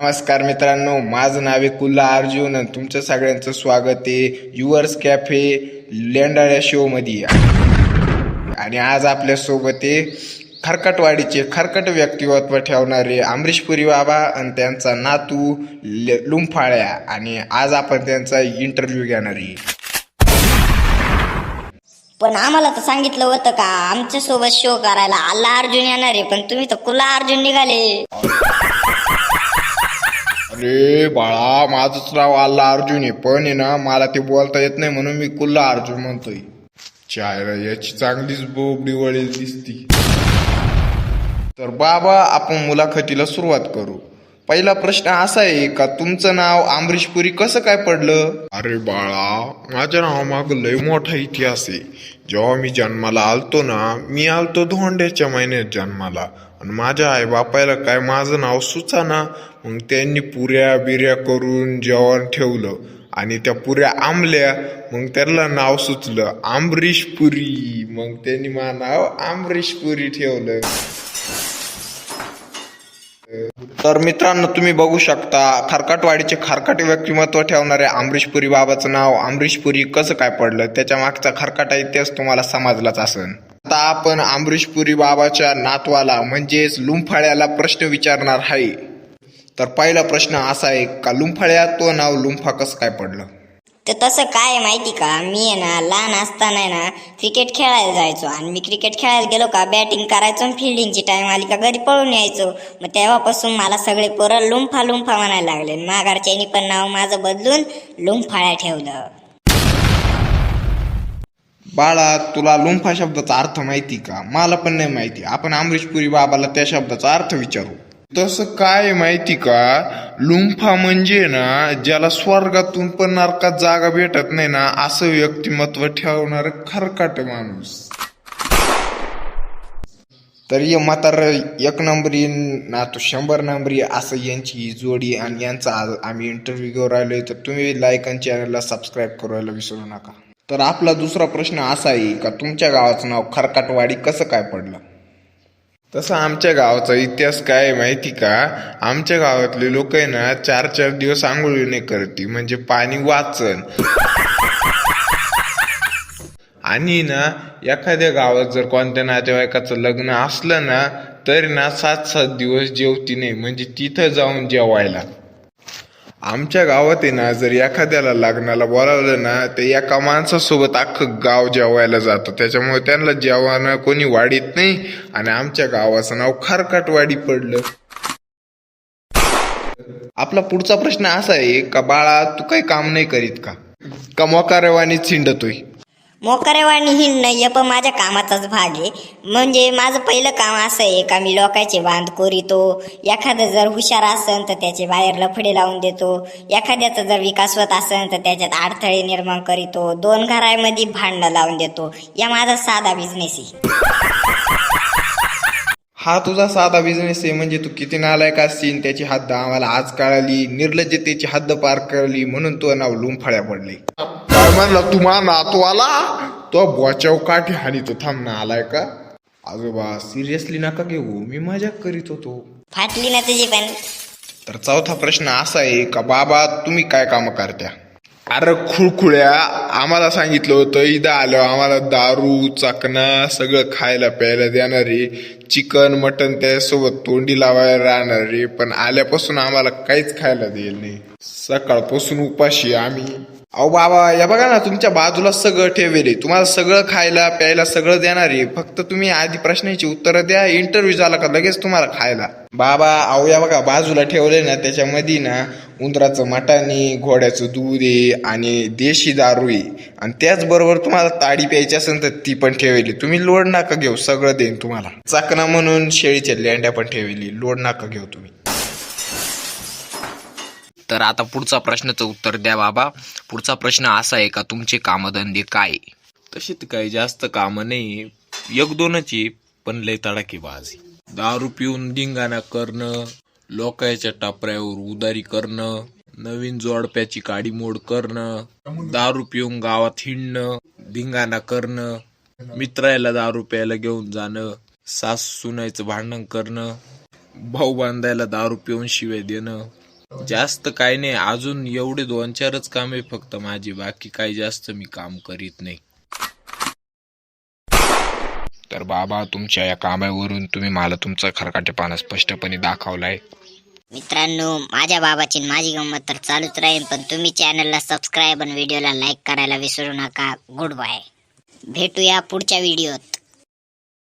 नमस्कार मित्रांनो माझं नाव आहे कुल्ला अर्जुन आणि तुमचं सगळ्यांचं स्वागत आहे युवर्स कॅफे लेंडाळ्या शो मध्ये आणि आज आपल्यासोबत आहे खरकटवाडीचे खरकट व्यक्तिमत्व ठेवणारे अमरीशपुरी बाबा आणि त्यांचा नातू लुंफाळ्या आणि आज आपण त्यांचा इंटरव्ह्यू घेणार आहे. पण आम्हाला तर सांगितलं होतं का आमच्यासोबत शो करायला अल्ला अर्जुन येणार आहे पण तुम्ही तर कुला अर्जुन निघाले. अरे बाळा माझंच नाव आल्ला अर्जुन आहे पण आहे ना मला ते बोलता येत नाही म्हणून मी कुल्ला अर्जुन म्हणतोय. चायला याची चांगलीच बोबडी वळेल दिसती. तर बाबा आपण मुलाखतीला सुरुवात करू. पहिला प्रश्न असा आहे का तुमचं नाव अमरीश पुरी कसं काय पडलं? अरे बाळा माझ्या नावामाग लय मोठा इतिहास आहे. जेव्हा मी जन्माला आलतो ना मी आलतो धोंड्याच्या महिन्यात जन्माला. आणि माझ्या आई बापायला काय माझं नाव सुचा ना मग त्यांनी पुऱ्या बिऱ्या करून जेवण ठेवलं. आणि त्या पुऱ्या आंबल्या मग त्याला नाव सुचलं आंबरीश पुरी मग त्यांनी माझं नाव आंबरीश पुरी ठेवलं. तर मित्रांनो तुम्ही बघू शकता खारकाटवाडीचे खारकाट व्यक्तिमत्व ठेवणारे अमरीश पुरी बाबाचं नाव अमरीश पुरी कसं काय पडलं त्याच्या मागचा खरकाटा इतिहास तुम्हाला समजलाच असेल. आता आपण अमरीशपुरी बाबाच्या नातवाला म्हणजेच लुंफाळ्याला प्रश्न विचारणार आहे. तर पहिला प्रश्न असा आहे का लुंफाळ्या तो नाव लुंफा कसं काय पडलं? तर तसं काय आहे माहिती का? मी आहे ना लहान असताना आहे ना क्रिकेट खेळायला जायचो. आणि मी क्रिकेट खेळायला गेलो का बॅटिंग करायचो आणि फिल्डिंगची टाईम आली का घरी पळून यायचो. मग तेव्हापासून मला सगळे पोरं लुंफा लुंफा म्हणायला लागले. माघारच्यानी पण नाव माझं बदलून लुंफाळ्या ठेवलं. बाळा तुला लुंफा शब्दाचा अर्थ माहिती का? मला पण नाही माहिती. आपण अमरीश पुरी बाबाला त्या शब्दाचा अर्थ विचारू. तसं काय माहिती का? लुंफा म्हणजे ना ज्याला स्वर्गातून पण नरकात जागा भेटत नाही ना असं व्यक्तिमत्व ठेवणार खरकाट माणूस. तर ये म्हातार एक नंबरी ना तो शंभर नंबरी असं यांची जोडी आणि यांचा आज आम्ही इंटरव्ह्यू घेऊन राहिलोय. तर तुम्ही लाईक आणि चॅनलला सबस्क्राईब करायला विसरू नका. तर आपला दुसरा प्रश्न असा आहे का तुमच्या गावाचं नाव खरकाटवाडी कसं काय पडलं? तसं आमच्या गावाचा इतिहास काय आहे माहिती का? आमच्या गावातले लोक आहे ना चार चार दिवस आंघोळी नाही करते म्हणजे पाणी वाचन. आणि ना एखाद्या गावात जर कोणत्या नातेवाईकाचं लग्न असलं ना तरी ना सात सात दिवस जेवती नाही म्हणजे तिथं जाऊन जेवायला. आमच्या गावात आहे ना जर एखाद्याला लग्नाला बोलावलं ना तर एका माणसासोबत अख्खं गाव जेवायला जातं. त्याच्यामुळे त्यांना जेवण कोणी वाढीत नाही आणि आमच्या गावाचं नाव खारकाटवाडी पडलं. आपला पुढचा प्रश्न असा आहे का बाळा तू काही काम नाही करीत का? का मोकारेवानी छिंडतोय मोकरेवाणी ही नाही पण माझ्या कामाचाच भाग आहे. म्हणजे माझं पहिलं काम असं आहे का मी लोकांचे बांध कोरितो एखादं जर हुशार असेल तर त्याचे बाहेर लफडे लावून देतो एखाद्याचा जर विकास होत असेल तर त्याच्यात अडथळे निर्माण करीतो दोन घरामध्ये भांडणं लावून देतो. या माझा साधा बिझनेस आहे. हा तुझा साधा बिझनेस आहे म्हणजे तू किती नालायक असशील त्याची हद्द आम्हाला आज कळाली निर्लज्जतेची हद्द पार करली म्हणून तो नाव लुंफाळ्या पडले. म्हणला तुम्हा नातवाला तो बोचाव काठी हानी तो थांब ना आलाय का? आजोबा सिरियसली नका घेऊ. मी मजाक करीत होतो. फाटली ना तुझी पण. तर चौथा प्रश्न असा आहे का बाबा तुम्ही काय काम करत्या? अरे खुळखुळ्या. आम्हाला सांगितलं होतं इथं आलं आम्हाला दारू चकना सगळं खायला प्यायला देणारे चिकन मटन त्यासोबत तोंडी लावायला राहणारे पण आल्यापासून आम्हाला काहीच खायला देईल नाही. सकाळपासून उपाशी आम्ही. अहो बाबा या बघा ना तुमच्या बाजूला सगळं ठेवेल आहे. तुम्हाला सगळं खायला प्यायला सगळं देणार आहे. फक्त तुम्ही आधी प्रश्नाची उत्तरं द्या इंटरव्ह्यू झाला का लगेच तुम्हाला खायला. बाबा अहो या बघा बाजूला ठेवले ना त्याच्यामध्ये ना उंदराचं मटाणी घोड्याचं दूध आहे आणि देशी दारू आहे. आणि त्याचबरोबर तुम्हाला ताडी प्यायची असेल तर ती पण ठेवली तुम्ही लोड नाका घेऊ सगळं देईन तुम्हाला. चाकणा म्हणून शेळीच्या लेंड्या पण ठेवली लोड नाका घेऊ तुम्ही. तर आता पुढचा प्रश्नाचं उत्तर द्या बाबा. पुढचा प्रश्न असा आहे का तुमचे कामधंदे काय? तशी तर काही जास्त कामं नाही एक दोनच आहे पण लय तडाखेबाजी दारू पिऊन धिंगाणा करणं लोकांच्या टापऱ्यावर उदारी करणं नवीन जोडप्याची काडीमोड करणं दारू पिऊन गावात हिंडणं धिंगाणा करणं मित्राला दारू प्यायला घेऊन जाणं सास सुनायचं भांडण करणं भाऊ बांधायला दारू पिऊन शिवाय देणं जास्त काय नाही अजून एवढे दोन चारच कामे फक्त माझी बाकी काही जास्त मी काम करीत नाही. तर बाबा तुमच्या या कामावरून तुम्ही मला तुमचा खरकाटेपणा स्पष्टपणे दाखवलाय. मित्रांनो माझ्या बाबाची माझी गंमत तर चालूच राहील पण तुम्ही चॅनलला सबस्क्राईब आणि व्हिडिओला लाईक करायला विसरू नका. गुड बाय भेटूया पुढच्या व्हिडिओत.